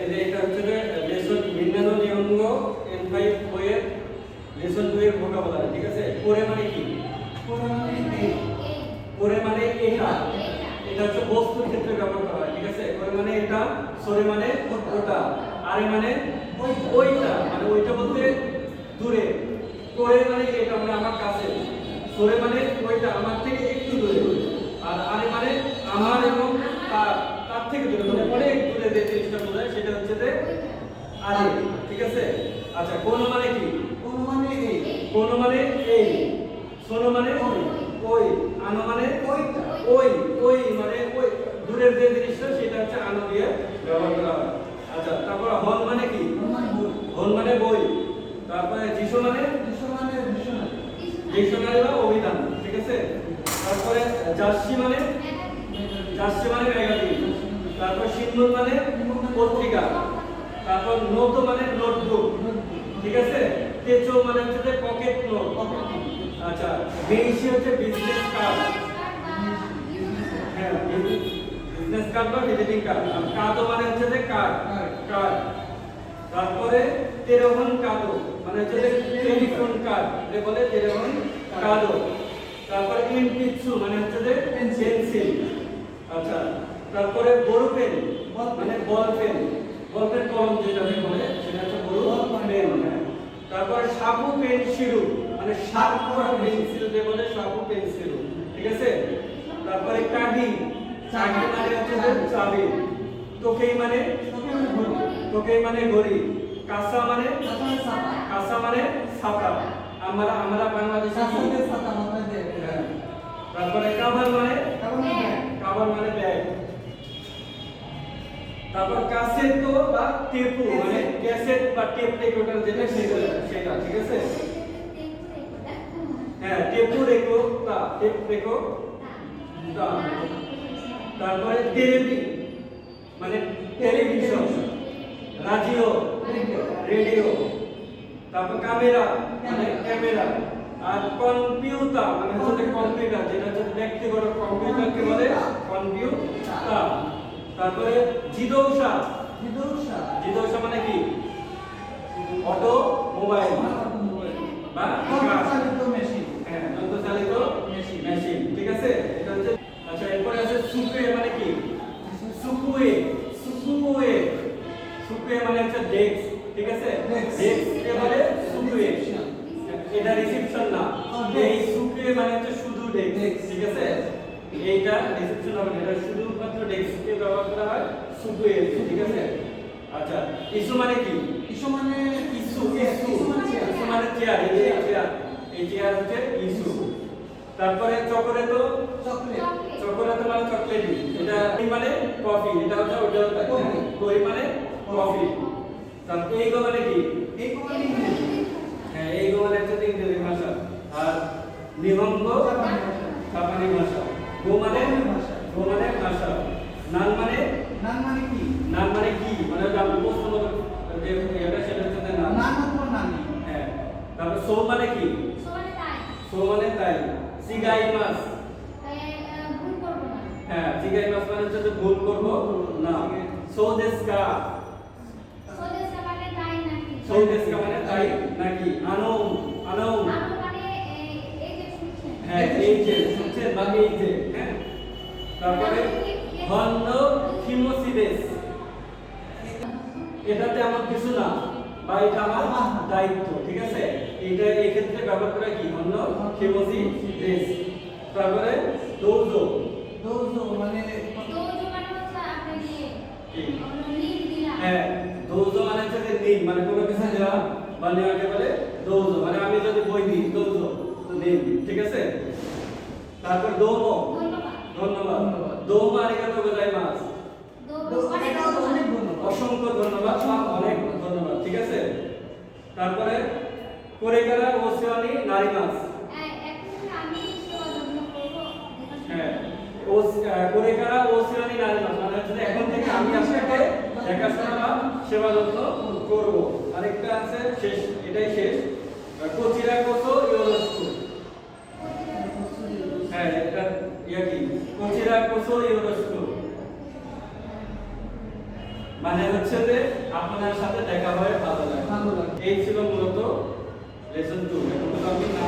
এই যে এটা হচ্ছে লেসন ভিন্ন নিয়ঙ্গ এন ফাইভ বইয়ের লেসন দুই ভোকাবুলারি ঠিক আছে? পরে মানে কি? পরে মানে এটা। এটা হচ্ছে বস্তুর ক্ষেত্রে ব্যবহার করা হয় ঠিক আছে? পরে মানে এটা সরে মানে ওটা আরে মানে ওইটা মানে ওইটা বলতে দূরে। পরে মানে এটা মানে আমার কাছে। সরে মানে ওইটা আমার থেকে একটু দূরে। আর আরে মানে আমার এবং তার তার থেকে দূরে। মানে যে জিনিসটা বোঝায় সেটা হচ্ছে যে আরে ঠিক আছে? আচ্ছা কোন মানে কি? কোন মানে এই? সোনো মানে ওই আনো মানে ওই ওই মানে ওই। দূরের যে জিনিসটা সেটা হচ্ছে আনো দিয়ে ব্যবহার করা হয়। আচ্ছা তারপর হল মানে কি? হল মানে বই। তারপরে যিশু মানে? ডিকশনারি বা অভিধান ঠিক আছে? তারপরে জার্সি মানে? জার্সি মানে ম্যাগাজিন। তারপর সিন্দুর মানে পত্রিকা। তারপর নোট মানে নোটবুক। ঠিক আছে? তেচো মানে হচ্ছে পকেট নোট। আচ্ছা বেশি হচ্ছে বিজনেস কার্ড হ্যাঁ বিজনেস কার্ড বা ভিজিটিং কার্ড কার্ড মানে হচ্ছে যে কার্ড কার্ড তারপরে তেরোহন কার্ড মানে হচ্ছে টেলিফোন কার্ড বলে তেরোহন কার্ড তারপরে ইনপিৎসু মানে হচ্ছে যে পেন্সিল আচ্ছা তারপরে বড় পেন মানে বল পেন বল পেন কলম যেটাকে বলে সেটা হচ্ছে বড় পেন হ্যাঁ। তারপরে সাবু পেন্সিল মানে সাবু পেন্সিল যে বলে সাবু পেন্সিল ঠিক আছে? তারপরে কাঠি কাঠি মানে হচ্ছে চাবি। তোকেই মানে তোকেই মানে ঘড়ি। কাঁসা মানে? কাঁসা মানে ছাতা। আমরা আমরা বাংলাদেশে হ্যাঁ। তারপরে কাভার মানে মানে ব্যাগ। তারপর কাসেট বা টেপু মানে ক্যাসেট বা টেপ রেকর্ডার যেটা সেটা সেটা, ঠিক আছে? হ্যাঁ টেপু রেকো তা টেপ রেকো তা তারপরে টেলিভি মানে টেলিভিশন রাডিও রেডিও তারপর ক্যামেরা মানে ক্যামেরা আর কম্পিউটার মানে হচ্ছে কম্পিউটার যেটা হচ্ছে ব্যক্তিগত কম্পিউটারকে বলে কম্পিউটার তারপরে জিদৌসা জিদৌসা মানে কি? অটো মোবাইল বা কার হ্যাঁ যন্ত্রচালিত মেশিন। ঠিক আছে? এটা হচ্ছে আচ্ছা এরপরে আছে সুকুয়ে মানে কি? সুকুয়ে সুকুয়ে সুকুয়ে মানে হচ্ছে ডেস্ক। ঠিক আছে? ডেস্ক। কে বলে সুকুয়ে এটা রিসেপশন না। Oh, এই সুকুয়ে মানে হচ্ছে শুধু ডেস্ক. ঠিক আছে? এইটা রিসেপশন হবে এটা শুধুমাত্র ডেস্কে ব্যবহার করা হয় সুকুয়ে ঠিক আছে? আচ্ছা ইস্যু মানে কি? ইস্যু ইস্যু ইস্যু মানে চেয়ার এই যে চেয়ার এই চেয়ার হচ্ছে ইস্যু তারপরে চকরে তো চকোলেট মানে চকলেট এটা মানে? কফি। এটা হচ্ছে ওটা Coffee. কই মানে? কফি। তারপর এই গো মানে কি? হ্যাঁ এই গো মানে হচ্ছে ইংরেজি ভাষা। আর নিহঙ্গ মানে গো মানে ভাষা নান মানে নান মানে কি মানে ওটা আমি প্রশ্ন যে এটা সেটা হচ্ছে যে নান হ্যাঁ তারপর সো মানে কি সো মানে তাই সিগাই মাছ হ্যাঁ সিগাই মাছ মানে হচ্ছে যে ভুল করব না সো দেশকা সো দেশকা মানে তাই নাকি আনো আনো হ্যাঁ এই যে শুনছেন বা এই যে হ্যাঁ তারপরে হন্ড হিমোসিদেস এটাতে আমার কিছু না বা এটা আমার দায়িত্ব ঠিক আছে? এটা এই ক্ষেত্রে ব্যবহার করে কি? হন্ড হিমোসিদেস তারপরে দৌজো হ্যাঁ দৌজো মানে হচ্ছে যে নিন মানে কোনো কিছু দেওয়া বা নেওয়াকে বলে দৌজো মানে আমি যদি বই দিই দৌজো তো নিন ঠিক আছে? তারপর দোমো। ধন্যবাদ। ধন্যবাদ। দোমো আরিগাতো গোজাইমাস অসংখ্য ধন্যবাদ। অনেক ধন্যবাদ। ঠিক আছে? তারপরে কোরেকারা ওসিওয়ানি নারী মাছ। হ্যাঁ ও কোরেকারা ওসিওয়ানি নারী মাছ। মানে হচ্ছে এখন থেকে আমি আপনাকে দেখাশোনা বা সেবা যত্ন করব। আরেকটা আছে শেষ এটাই শেষ। কোচিরা কোসো মানে হচ্ছে যে আপনার সাথে দেখা হয় ভালো লাগে। এই ছিল মূলত লেসন টু। এখন আমি না